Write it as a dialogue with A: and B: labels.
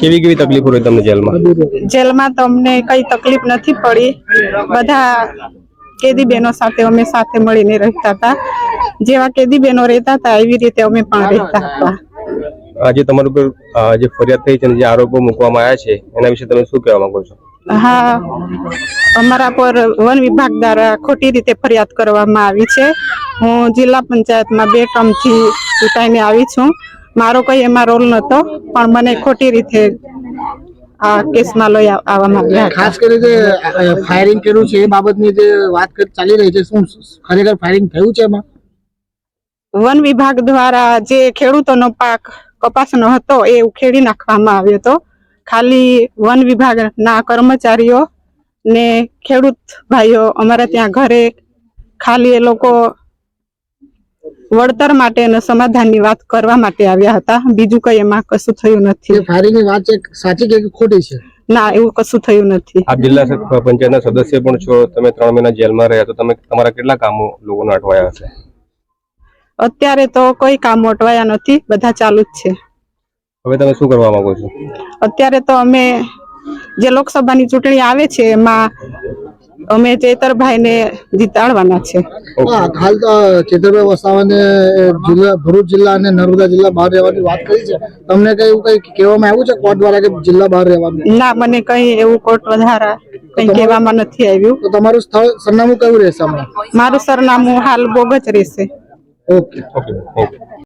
A: કેવી કેવી તકલીફો રહી તમને જેલમાં?
B: જેલમાં તમને કઈ તકલીફ નથી પડી. બધા કેદી બહેનો સાથે અમે સાથે મળીને રહેતા હતા. જેવા કેદી બહેનો રહેતા હતા એવી રીતે અમે પણ રહેતા હતા.
A: આજે તમારા ઉપર જે ફરિયાદ થઈ છે જે આરોપો મૂકવામાં આવ્યા છે એના વિશે તમે શું કહેવા માંગો છો?
B: હા અમારા પર વન વિભાગ દ્વારા ખોટી રીતે ફરિયાદ કરવામાં આવી છે. હું જિલ્લા પંચાયતમાં બે ટર્મથી ચૂંટાઈને આવી છું. મારો કોઈ એમાં રોલ નહોતો પણ મને ખોટી રીતે આ કેસમાં લઈ આવવામાં આવ્યા
C: ખાસ કરી જે ફાયરિંગ કર્યું છે એ બાબતની જે વાત ચાલી રહી છે શું ખરેખર ફાયરિંગ થયું છે એમાં?
B: વન વિભાગ દ્વારા જે ખેડૂતોનો પાક કપાસનો હતો એ ઉખેડી નાખવામાં આવ્યો હતો. ખાલી વન વિભાગના કર્મચારીઓ ને ખેડૂત ભાઈઓ અમારા ત્યાં ઘરે ખાલી એ લોકો વળતર માટે અને સમાધાનની વાત કરવા માટે આવ્યા હતા. બીજું કઈ એમાં કશું થયું નથી.
C: ફાયરિંગની વાત છે સાચી કે ખોટી છે?
B: ના એવું કશું થયું નથી.
A: આપ જિલ્લા પંચાયતના સદસ્ય પણ છો. તમે ત્રણ મહિના જેલમાં રહ્યા તો તમે તમારા કેટલા કામો લોકોને અટવાયા હશે?
B: અત્યારે તો કોઈ કામ અટવાયા નથી. બધા ચાલુ જ છે.
A: હવે તમે શું કરવા માંગો છો?
B: અત્યારે તો અમે જે લોકસભાની ચૂંટણી આવે છે એમાં અમે ચેતરભાઈને જીતાડવાના છે.
C: હા હાલ તો ચેતરભાઈ વસાવાને જિલ્લા ભરૂચ જિલ્લા અને નર્મદા જિલ્લા બહાર રહેવાની વાત કરી છે. તમને કઈ એવું કઈ કહેવામાં આવ્યું છે કોર્ટ દ્વારા કે જિલ્લા બહાર રહેવાનું?
B: ના મને કઈ એવું કોર્ટ વધારા કઈ કહેવામાં નથી આવ્યું.
C: તો તમારું સ્થળ સરનામું કયું રહેશે
B: મારું સરનામું હાલ બોગજ રહેશે.
C: ઓકે.
A: Okay you